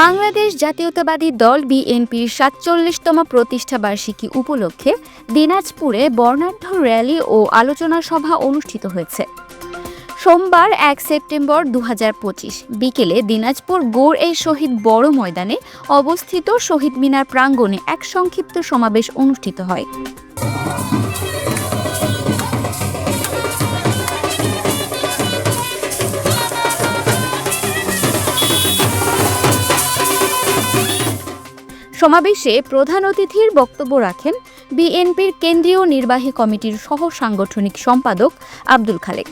বাংলাদেশ জাতীয়তাবাদী দল বিএনপির সাতচল্লিশতম প্রতিষ্ঠা বার্ষিকী উপলক্ষে দিনাজপুরে বর্ণাঢ্য র্যালি ও আলোচনা সভা অনুষ্ঠিত হয়েছে। সোমবার এক সেপ্টেম্বর দু হাজার পঁচিশ বিকেলে দিনাজপুর গোড় এই শহীদ বড় ময়দানে অবস্থিত শহীদ মিনার প্রাঙ্গণে এক সংক্ষিপ্ত সমাবেশ অনুষ্ঠিত হয়। সমাবেশে প্রধান অতিথির বক্তব্য রাখেন বিএনপির কেন্দ্রীয় নির্বাহী কমিটির সহ সাংগঠনিক সম্পাদক আব্দুল খালেক।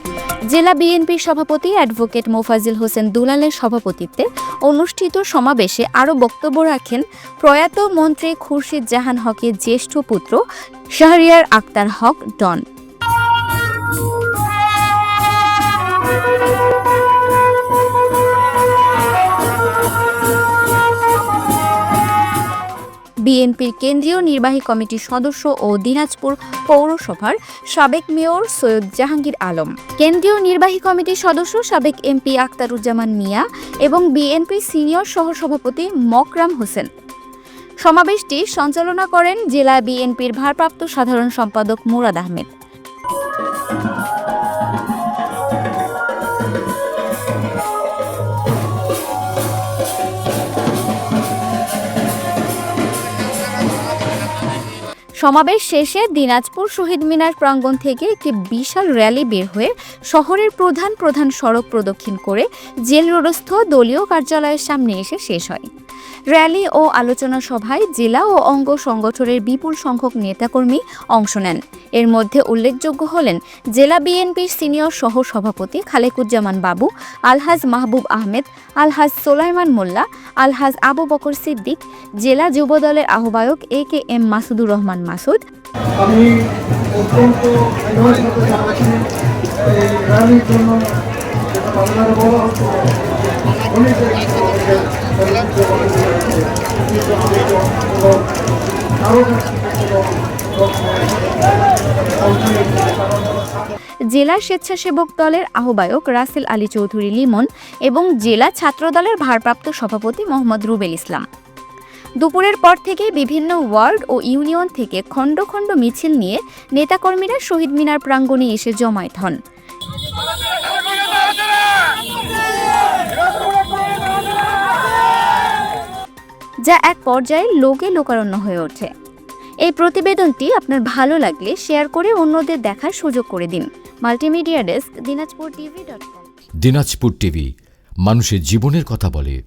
জেলা বিএনপির সভাপতি অ্যাডভোকেট মোফাজিল হোসেন দুলালের সভাপতিত্বে অনুষ্ঠিত সমাবেশে আরও বক্তব্য রাখেন প্রয়াত মন্ত্রী খুরশিদ জাহান হকের জ্যেষ্ঠ পুত্র শাহরিয়ার আক্তার হক ডন। বিএনপির কেন্দ্রীয় নির্বাহী কমিটির সদস্য ও দিনাজপুর পৌরসভার সাবেক মেয়র সৈয়দ জাহাঙ্গীর আলম। কেন্দ্রীয় নির্বাহী কমিটির সদস্য সাবেক এমপি আক্তারুজ্জামান মিয়া এবং বিএনপির সিনিয়র সহসভাপতি মকরাম হোসেন। সমাবেশটি সঞ্চালনা করেন জেলা বিএনপির ভারপ্রাপ্ত সাধারণ সম্পাদক মুরাদ আহমেদ। সমাবেশ শেষে দিনাজপুর শহীদ মিনার প্রাঙ্গণ থেকে একটি বিশাল র্যালি বের হয়ে শহরের প্রধান প্রধান সড়ক প্রদক্ষিণ করে জেল রোডস্থ দলীয় কার্যালয়ের সামনে এসে শেষ হয়। র্যালি ও আলোচনা সভায় জেলা ও অঙ্গ সংগঠনের বিপুল সংখ্যক নেতাকর্মী অংশ নেন। এর মধ্যে উল্লেখযোগ্য হলেন জেলা বিএনপির সিনিয়র সহ সভাপতি খালেকুজ্জামান বাবু, আলহাজ মাহবুব আহমেদ, আলহাজ সোলাইমান মোল্লা, আলহাজ আবু বকর সিদ্দিক, জেলা যুবদলের আহ্বায়ক A K M Masudur Rahman Masud. আমি অত্যন্ত জন্য জেলা স্বেচ্ছাসেবক দলের আহ্বায়ক রাসেল আলী চৌধুরী লিমন এবং জেলা ছাত্রদলের ভারপ্রাপ্ত সভাপতি মোহাম্মদ রুবেল ইসলাম। দুপুরের পর থেকে বিভিন্ন ওয়ার্ড ও ইউনিয়ন থেকে খণ্ড খণ্ড মিছিল নিয়ে নেতাকর্মীরা শহীদ মিনার প্রাঙ্গণে এসে জমায়েত হন। যা এক পর্যায়ে লোকে লোকারণ্য হয়ে ওঠে। এই প্রতিবেদনটি আপনার ভালো লাগলে শেয়ার করে অন্যদের দেখার সুযোগ করে দিন। Multimedia desk, Dinajpur TV dot com. Dinajpur TV, মানুষের জীবনের কথা বলে।